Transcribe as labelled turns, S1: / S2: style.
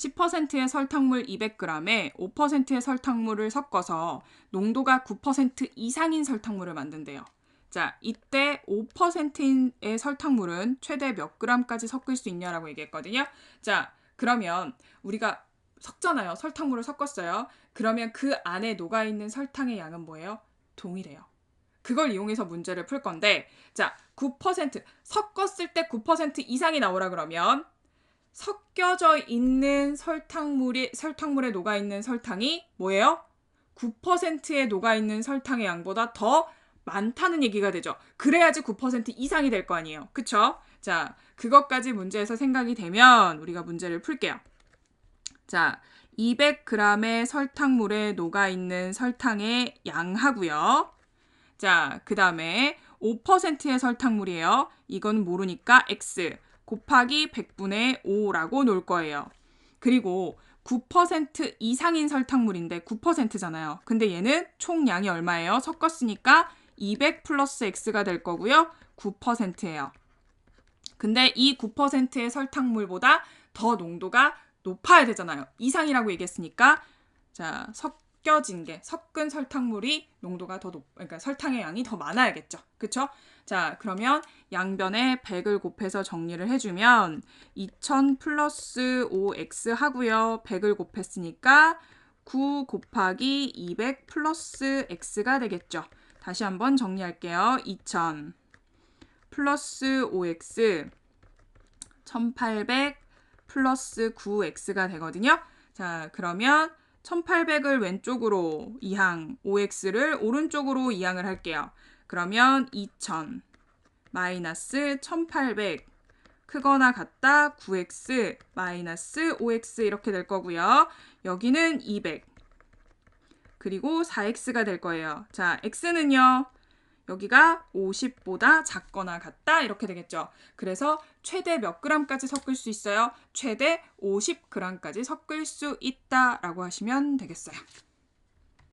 S1: 10%의 설탕물 200g에 5%의 설탕물을 섞어서 농도가 9% 이상인 설탕물을 만든대요. 자, 이때 5%의 설탕물은 최대 몇 g까지 섞을 수 있냐라고 얘기했거든요. 자, 그러면 우리가 섞잖아요. 설탕물을 섞었어요. 그러면 그 안에 녹아 있는 설탕의 양은 뭐예요? 동일해요. 그걸 이용해서 문제를 풀 건데, 자, 9% 섞었을 때 9% 이상이 나오라 그러면 섞여져 있는 설탕물이 설탕물에 녹아 있는 설탕이 뭐예요? 9%에 녹아 있는 설탕의 양보다 더 많다는 얘기가 되죠. 그래야지 9% 이상이 될 거 아니에요. 그쵸? 자, 그것까지 문제에서 생각이 되면 우리가 문제를 풀게요. 자, 200g의 설탕물에 녹아 있는 설탕의 양 하고요. 자, 그 다음에 5%의 설탕물이에요. 이건 모르니까 x 곱하기 100분의 5라고 놓을 거예요. 그리고 9% 이상인 설탕물인데 9%잖아요. 근데 얘는 총 양이 얼마예요? 섞었으니까 200 플러스 x가 될 거고요. 9%예요. 근데 이 9%의 설탕물보다 더 농도가 높아야 되잖아요. 이상이라고 얘기했으니까 자 섞여진 게 섞은 설탕물이 농도가 더 높, 그러니까 설탕의 양이 더 많아야겠죠. 그쵸? 자 그러면 양변에 100을 곱해서 정리를 해주면 2000 플러스 5x 하고요. 100을 곱했으니까 9 곱하기 200 플러스 x가 되겠죠. 다시 한번 정리할게요. 2000 플러스 5x 1800 플러스 9x가 되거든요. 자, 그러면 1800을 왼쪽으로 이항, 5x를 오른쪽으로 이항을 할게요. 그러면 2000 마이너스 1800 크거나 같다 9x 마이너스 5x 이렇게 될 거고요. 여기는 200 그리고 4x가 될 거예요. 자, x는요. 여기가 50보다 작거나 같다 이렇게 되겠죠. 그래서 최대 몇 g까지 섞을 수 있어요? 최대 50g까지 섞을 수 있다라고 하시면 되겠어요.